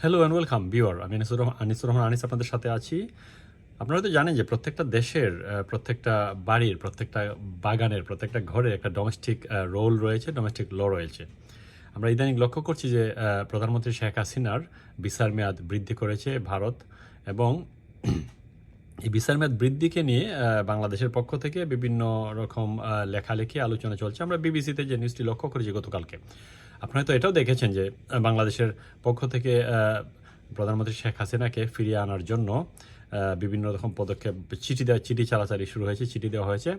Hello and welcome বিওর আমি আনিসুর রহমান আনিসুর রহমান, আনিস আপনাদের সাথে আছি। আপনারা তো জানেন যে প্রত্যেকটা দেশের প্রত্যেকটা বাড়ির, প্রত্যেকটা বাগানের, প্রত্যেকটা ঘরে একটা ডোমেস্টিক রোল রয়েছে ডোমেস্টিক ল রয়েছে। আমরা ইদানিং লক্ষ্য করছি যে প্রধানমন্ত্রী শেখ হাসিনার বিচার মেয়াদ বৃদ্ধি করেছে ভারত এবং এই বিচার মেয়াদ বৃদ্ধিকে নিয়ে বাংলাদেশের পক্ষ থেকে বিভিন্ন রকম লেখালেখি আলোচনা চলছে। আমরা বিবিসিতে যে নিউজটি লক্ষ্য করেছি গতকালকে আপনারা তো এটাও দেখেছেন যে বাংলাদেশের পক্ষ থেকে প্রধানমন্ত্রী শেখ হাসিনাকে ফিরিয়ে আনার জন্য বিভিন্ন রকম পদক্ষেপ, চিঠি দেওয়া, চিঠি চালাচালি শুরু হয়েছে, চিঠি দেওয়া হয়েছে।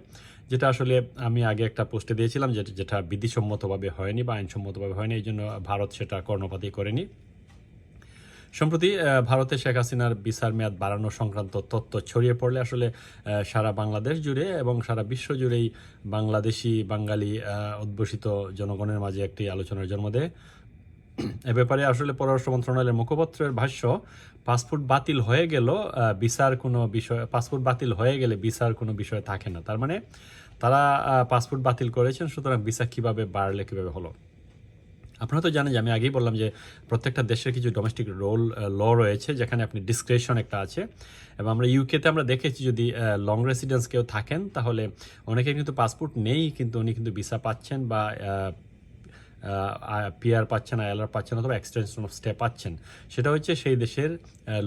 যেটা আসলে আমি আগে একটা পোস্টে দিয়েছিলাম যেটা যেটা বিধিসম্মতভাবে হয়নি বা আইনসম্মতভাবে হয়নি, এই জন্য ভারত সেটা কর্ণপাতি করেনি। সম্প্রতি ভারতে শেখ হাসিনার বিচার মেয়াদ বাড়ানো সংক্রান্ত তথ্য ছড়িয়ে পড়লে আসলে সারা বাংলাদেশ জুড়ে এবং সারা বিশ্ব জুড়েই বাংলাদেশি, বাঙালি উদ্ভূষিত জনগণের মাঝে একটি আলোচনার জন্ম দেয়। এ ব্যাপারে আসলে পররাষ্ট্র মন্ত্রণালয়ের মুখপাত্রের ভাষ্য, পাসপোর্ট বাতিল হয়ে গেল বিচার কোনো বিষয়, পাসপোর্ট বাতিল হয়ে গেলে বিচার কোনো বিষয় থাকে না। তার মানে তারা পাসপোর্ট বাতিল করেছেন, সুতরাং ভিসা কীভাবে বাড়লে কীভাবে হলো? আপনারা তো জানেন যে আমি আগেই বললাম যে প্রত্যেকটা দেশের কিছু ডোমেস্টিক রোল ল রয়েছে, যেখানে আপনি ডিসক্রেশন একটা আছে। এবং আমরা ইউকেতে আমরা দেখেছি যদি লং রেসিডেন্স কেউ থাকেন, তাহলে অনেকে কিন্তু পাসপোর্ট নেই, কিন্তু উনি কিন্তু ভিসা পাচ্ছেন বা পিআর পাচ্ছেন আইএলআর পাচ্ছেন অথবা এক্সটেনশন অফ স্টে পাচ্ছেন। সেটা হচ্ছে সেই দেশের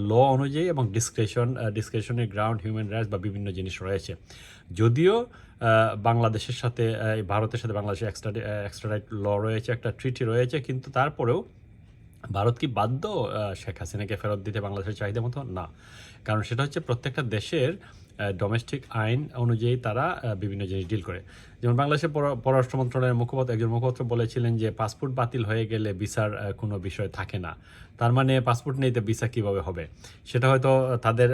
ল অনুযায়ী এবং ডিসক্রেশন ডিসক্রিপশনের গ্রাউন্ড হিউম্যান রাইটস বা বিভিন্ন জিনিস রয়েছে। যদিও বাংলাদেশের সাথে ভারতের সাথে বাংলাদেশে এক্সট্রা এক্সট্রাডাইট ল রয়েছে, একটা ট্রিটি রয়েছে, কিন্তু তারপরেও ভারত কি বাধ্য শেখ হাসিনাকে ফেরত দিতে বাংলাদেশের চাহিদা মতো? না। কারণ সেটা হচ্ছে প্রত্যেকটা দেশের ডোমেস্টিক আইন অনুযায়ী তারা বিভিন্ন জিনিস ডিল করে। যেমন বাংলাদেশের পর- পররাষ্ট্র মন্ত্রণালয়ের মুখপাত্র একজন মুখপাত্র বলেছিলেন যে পাসপোর্ট বাতিল হয়ে গেলে ভিসার কোনো বিষয় থাকে না। তার মানে পাসপোর্ট নেই তো ভিসা কীভাবে হবে? সেটা হয়তো তাদের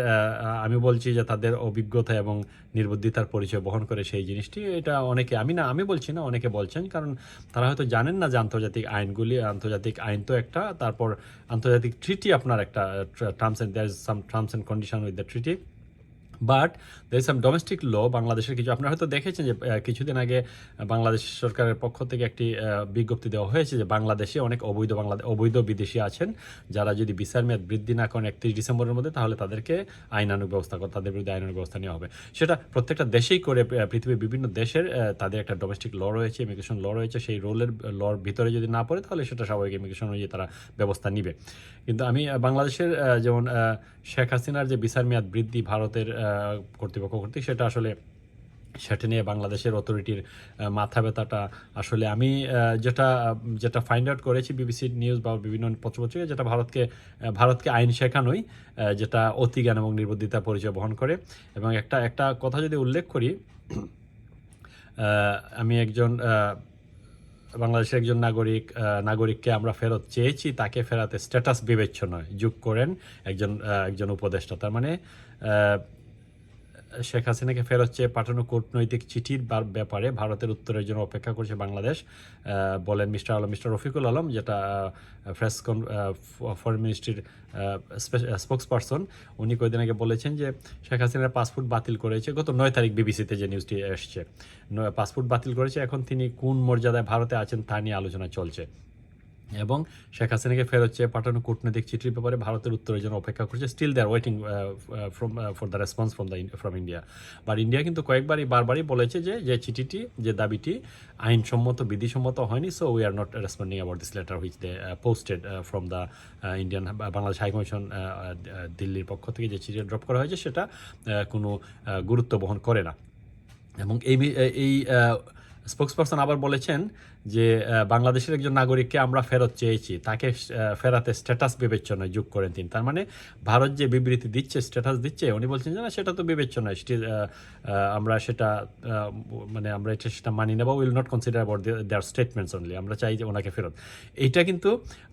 আমি বলছি যে তাদের অভিজ্ঞতা এবং নির্বুদ্ধিতার পরিচয় বহন করে সেই জিনিসটি, এটা অনেকে, আমি না, আমি বলছি না, অনেকে বলছেন, কারণ তারা হয়তো জানেন না যে আন্তর্জাতিক আইনগুলি, আন্তর্জাতিক আইন তো একটা, তারপর আন্তর্জাতিক ট্রিটি আপনার একটা terms and there some terms and condition with the treaty but there some domestic law বাংলাদেশের কিছু, আপনারা হয়তো দেখেছেন যে কিছুদিন আগে বাংলাদেশ সরকারের পক্ষ থেকে একটি বিজ্ঞপ্তি দেওয়া হয়েছে যে, বাংলাদেশে অনেক অবৈধ বাংলাদেশ অবৈধ বিদেশি আছেন যারা যদি বিচার মেয়াদ বৃদ্ধি না করেন একত্রিশ ডিসেম্বরের মধ্যে, তাহলে তাদেরকে আইনানুগ ব্যবস্থা করে, তাদের বিরুদ্ধে আইনানুগ ব্যবস্থা নেওয়া হবে। সেটা প্রত্যেকটা দেশেই করে পৃথিবীর বিভিন্ন দেশের তাদের একটা ডোমেস্টিক ল রয়েছে ইমিগ্রেশন ল রয়েছে, সেই রোলের লর ভিতরে যদি না পড়ে, তাহলে সেটা স্বাভাবিক ইমিগ্রেশন অনুযায়ী তারা ব্যবস্থা নিবে। কিন্তু আমি বাংলাদেশের যেমন শেখ হাসিনার যে বিচার মেয়াদ বৃদ্ধি ভারতের কর্তৃপক্ষ কর্তৃক, সেটা আসলে সেটা নিয়ে বাংলাদেশের অথরিটির মাথা ব্যথাটা আসলে আমি যেটা যেটা ফাইন্ড আউট করেছি বিবিসি নিউজ বা বিভিন্ন পত্রপত্রিকা যেটা ভারতকে ভারতকে আইন শেখানোই যেটা অতি জ্ঞান এবং নির্বুদ্ধিতা পরিচয় বহন করে। এবং একটা একটা কথা যদি উল্লেখ করি আমি একজন বাংলাদেশের একজন নাগরিক নাগরিককে আমরা ফেরত চেয়েছি, তাকে ফেরাতে স্ট্যাটাস বিবেচ্য নয়। যোগ করেন একজন একজন উপদেষ্টা। তার মানে শেখ হাসিনাকে ফেরত চেয়ে পাঠানো কূটনৈতিক চিঠির ব্যাপারে ভারতের উত্তরের জন্য অপেক্ষা করছে বাংলাদেশ। বলেন মিস্টার আলম, মিস্টার রফিকুল আলম, যেটা প্রেস ফরেন মিনিস্ট্রির স্পোক্স পারসন উনি কয়েকদিন আগে বলেছেন যে শেখ হাসিনার পাসপোর্ট বাতিল করেছে। গত নয় তারিখ বিবিসিতে যে নিউজটি এসছে পাসপোর্ট বাতিল করেছে। এখন তিনি কোন মর্যাদায় ভারতে আছেন তা নিয়ে আলোচনা চলছে। এবং শেখ হাসিনাকে ফেরত চেয়ে পাঠানো কূটনৈতিক চিঠির ব্যাপারে ভারতের উত্তরের জন্য অপেক্ষা করছে। Still they are waiting from for the response from the from India but India কিন্তু কয়েকবারই, বারবারই বলেছে যে যে চিঠিটি, যে দাবিটি আইনসম্মত, বিধিসম্মত হয়নি so we are not responding about this letter which they posted from the Indian Bangladesh high commission দিল্লির পক্ষ থেকে যে চিঠি ড্রপ করা হয়েছে, সেটা কোনো গুরুত্ব বহন করে না। এবং এই এই স্পোক্সপারসন আবার বলেছেন যে বাংলাদেশের একজন নাগরিককে আমরা ফেরত চেয়েছি, তাকে ফেরাতে স্ট্যাটাস বিবেচনায় যোগ করেন তিনি। তার মানে ভারত যে বিবৃতি দিচ্ছে, স্ট্যাটাস দিচ্ছে, উনি বলছেন যে, না, সেটা তো বিবেচ্য নয় আমরা সেটা মানে আমরা এটা সেটা মানি নেব will not consider about their statements only, আমরা চাই যে ওনাকে ফেরত। এইটা কিন্তু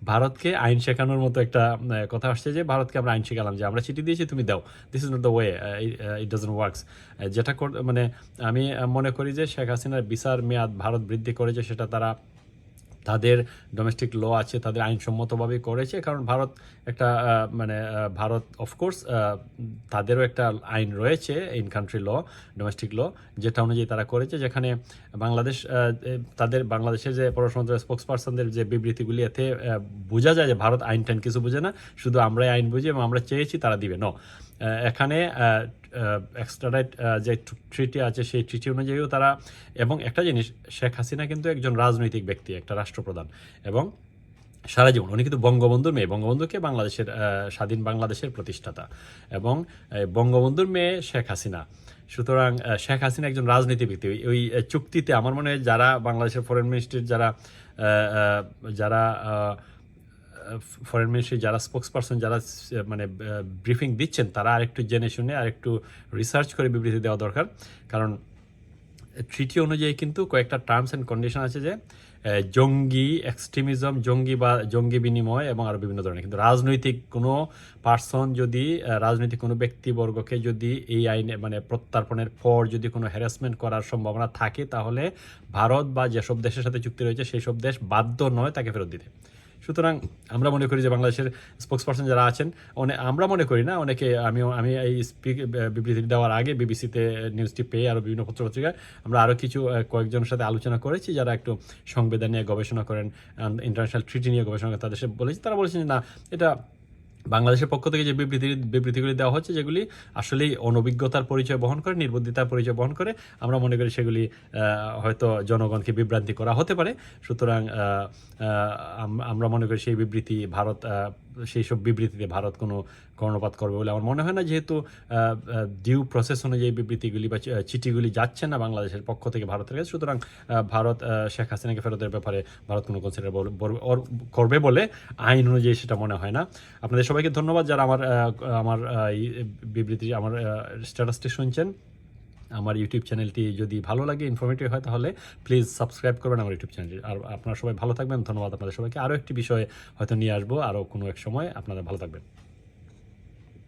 ভারতকে আইন শেখানোর মতো একটা কথা আসছে যে, ভারতকে আমরা আইন শেখালাম যে, আমরা চিঠি দিয়েছি, তুমি দাও। This is not the way it doesn't works যেটা মানে আমি মনে করি যে, শেখ হাসিনার বিচার মেয়াদ ভারত বৃদ্ধি করেছে, সেটা তারা তাদের ডোমেস্টিক ল আছে, তাদের আইনসম্মতভাবে করেছে, কারণ ভারত একটা মানে ভারত অফকোর্স তাদেরও একটা আইন রয়েছে in country law domestic law যেটা অনুযায়ী তারা করেছে, যেখানে বাংলাদেশ তাদের বাংলাদেশের যে পররাষ্ট্র স্পোক্স পার্সনদের যে বিবৃতিগুলি, এতে বোঝা যায় যে ভারত আইন টাইন কিছু বোঝে না, শুধু আমরাই আইন বুঝি এবং আমরা চেয়েছি তারা দিবে ন এখানে এক্সট্রাডাইট যে ট্রিটি আছে সেই ট্রিটি অনুযায়ীও তারা, এবং একটা জিনিস, শেখ হাসিনা কিন্তু একজন রাজনৈতিক ব্যক্তি, একটা রাষ্ট্রপ্রধান, এবং সারা জীবন, উনি কিন্তু বঙ্গবন্ধুর মেয়ে। বঙ্গবন্ধুকে বাংলাদেশের স্বাধীন বাংলাদেশের প্রতিষ্ঠাতা। এবং বঙ্গবন্ধুর মেয়ে শেখ হাসিনা। সুতরাং শেখ হাসিনা একজন রাজনীতি ব্যক্তি। ওই- চুক্তিতে আমার মনে হয় যারা বাংলাদেশের ফরেন মিনিস্ট্রির যারা যারা ফরেন মিনিস্ট্রি যারা স্পোক্স পারসন যারা মানে ব্রিফিং দিচ্ছেন, তারা আরেকটু জেনে শুনে, আরেকটু রিসার্চ করে বিবৃতি দেওয়া দরকার। কারণ ট্রিটি অনুযায়ী কিন্তু কয়েকটা টার্মস অ্যান্ড কন্ডিশন আছে যে জঙ্গি এক্সট্রিমিজম জঙ্গি বা, জঙ্গি বিনিময় এবং আরও বিভিন্ন ধরনের। কিন্তু রাজনৈতিক কোনো পার্সন যদি রাজনৈতিক কোনো ব্যক্তিবর্গকে যদি এই আইনে মানে প্রত্যার্পণের পর যদি কোনো হ্যারাসমেন্ট করার সম্ভাবনা থাকে, তাহলে ভারত বা যেসব দেশের সাথে চুক্তি রয়েছে সেই সব দেশ বাধ্য নয় তাকে ফেরত দিতে। সুতরাং আমরা মনে করি যে বাংলাদেশের স্পোর্টস পার্সন যারা আছেন অনেক আমরা মনে করি না, অনেকে আমি আমি এই স্পিক বিবৃতি দেওয়ার আগে বিবিসিতে নিউজটি পেয়ে আরও বিভিন্ন পত্রপত্রিকায় আমরা আরও কিছু কয়েকজনের সাথে আলোচনা করেছি, যারা একটু সংবিধান নিয়ে গবেষণা করেন ইন্টারন্যাশনাল ট্রিটি নিয়ে গবেষণা করেন, তাদের বলেছি। তারা বলেছেন না, এটা বাংলাদেশের পক্ষ থেকে যে বিবৃতি, বিবৃতিগুলি দেওয়া হচ্ছে, যেগুলি আসলেই অনভিজ্ঞতার পরিচয় বহন করে নির্বুদ্ধিতার পরিচয় বহন করে, আমরা মনে করি সেগুলি হয়তো জনগণকে বিভ্রান্তি করা হতে পারে। সুতরাং আমরা মনে করি সেই বিবৃতি ভারত সেই সব বিবৃতিতে ভারত কোনো কর্ণপাত করবে বলে আমার মনে হয় না, যেহেতু ডিউ প্রসেস অনুযায়ী বিবৃতিগুলি বা চিঠিগুলি যাচ্ছে না বাংলাদেশের পক্ষ থেকে ভারতের কাছে। সুতরাং ভারত শেখ হাসিনাকে ফেরতের ব্যাপারে ভারত কোনো কনসিডার করবে বলে আইন অনুযায়ী সেটা মনে হয় না। আপনাদের সবাইকে ধন্যবাদ যারা আমার আমার এই বিবৃতি, আমার স্ট্যাটাসটি শুনছেন। আমার ইউটিউব চ্যানেলটি যদি ভালো লাগে ইনফরমেটিভ হয়, তাহলে প্লিজ সাবস্ক্রাইব করবেন আমার ইউটিউব চ্যানেলটি আর আপনারা সবাই ভালো থাকবেন। ধন্যবাদ আপনাদের সবাইকে। আরও একটি বিষয়ে হয়তো নিয়ে আসব। আরও কোনো এক সময় আপনারা ভালো থাকবেন।